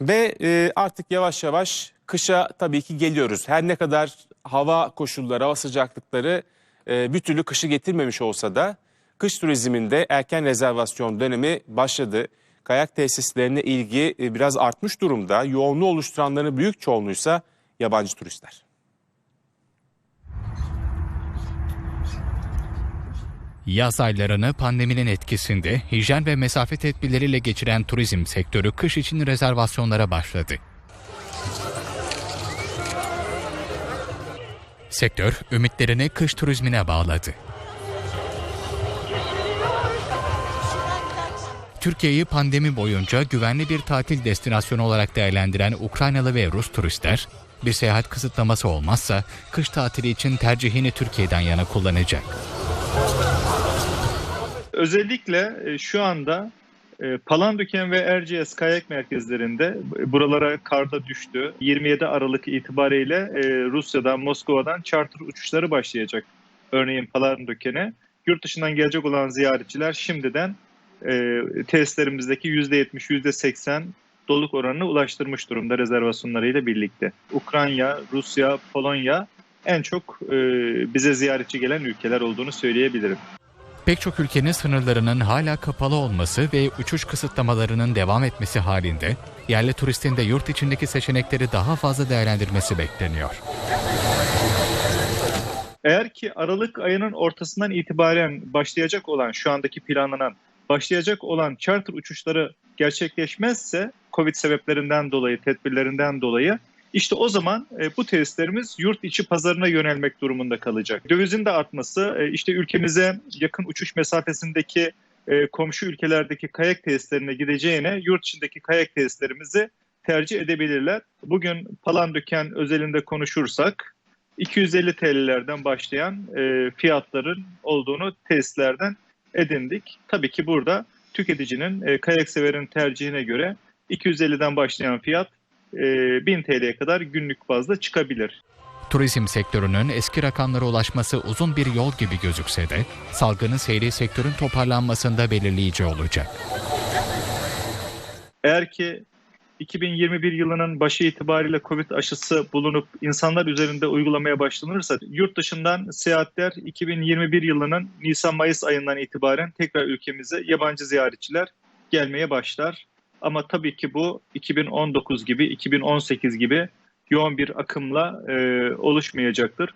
Ve e, artık yavaş yavaş kışa tabii ki geliyoruz. Her ne kadar hava koşulları, hava sıcaklıkları e, bir türlü kışı getirmemiş olsa da kış turizminde erken rezervasyon dönemi başladı. Kayak tesislerine ilgi e, biraz artmış durumda. Yoğunluğu oluşturanların büyük çoğunluğuysa yabancı turistler. Yaz aylarını pandeminin etkisinde hijyen ve mesafe tedbirleriyle geçiren turizm sektörü kış için rezervasyonlara başladı. Sektör ümitlerini kış turizmine bağladı. Türkiye'yi pandemi boyunca güvenli bir tatil destinasyonu olarak değerlendiren Ukraynalı ve Rus turistler, bir seyahat kısıtlaması olmazsa kış tatili için tercihini Türkiye'den yana kullanacak. Özellikle e, şu anda e, Palandöken ve Erciyes kayak merkezlerinde e, buralara karda düştü. 27 Aralık itibariyle Rusya'dan, Moskova'dan charter uçuşları başlayacak. Örneğin Palandöken'e. Yurt dışından gelecek olan ziyaretçiler şimdiden e, tesislerimizdeki %70, %80 doluluk oranını ulaştırmış durumda rezervasyonlarıyla birlikte. Ukrayna, Rusya, Polonya en çok bize ziyaretçi gelen ülkeler olduğunu söyleyebilirim. Pek çok ülkenin sınırlarının hala kapalı olması ve uçuş kısıtlamalarının devam etmesi halinde yerli turistin de yurt içindeki seçenekleri daha fazla değerlendirmesi bekleniyor. Eğer ki Aralık ayının ortasından itibaren başlayacak olan şu andaki planlanan başlayacak olan charter uçuşları gerçekleşmezse Covid sebeplerinden dolayı, tedbirlerinden dolayı işte o zaman e, bu tesislerimiz yurt içi pazarına yönelmek durumunda kalacak. Dövizin de artması e, işte ülkemize yakın uçuş mesafesindeki e, komşu ülkelerdeki kayak tesislerine gideceğine yurt içindeki kayak tesislerimizi tercih edebilirler. Bugün Palandöken özelinde konuşursak 250 TL'lerden başlayan e, fiyatların olduğunu tesislerden edindik. Tabii ki burada tüketicinin, e, kayak severin tercihine göre 250'den başlayan fiyat 1000 TL'ye kadar günlük bazda çıkabilir. Turizm sektörünün eski rakamlara ulaşması uzun bir yol gibi gözükse de salgının seyri sektörün toparlanmasında belirleyici olacak. Eğer ki 2021 yılının başı itibariyle Covid aşısı bulunup insanlar üzerinde uygulamaya başlanırsa yurt dışından seyahatler 2021 yılının Nisan-Mayıs ayından itibaren tekrar ülkemize yabancı ziyaretçiler gelmeye başlar. Ama tabii ki bu 2019 gibi, 2018 gibi yoğun bir akımla e, oluşmayacaktır.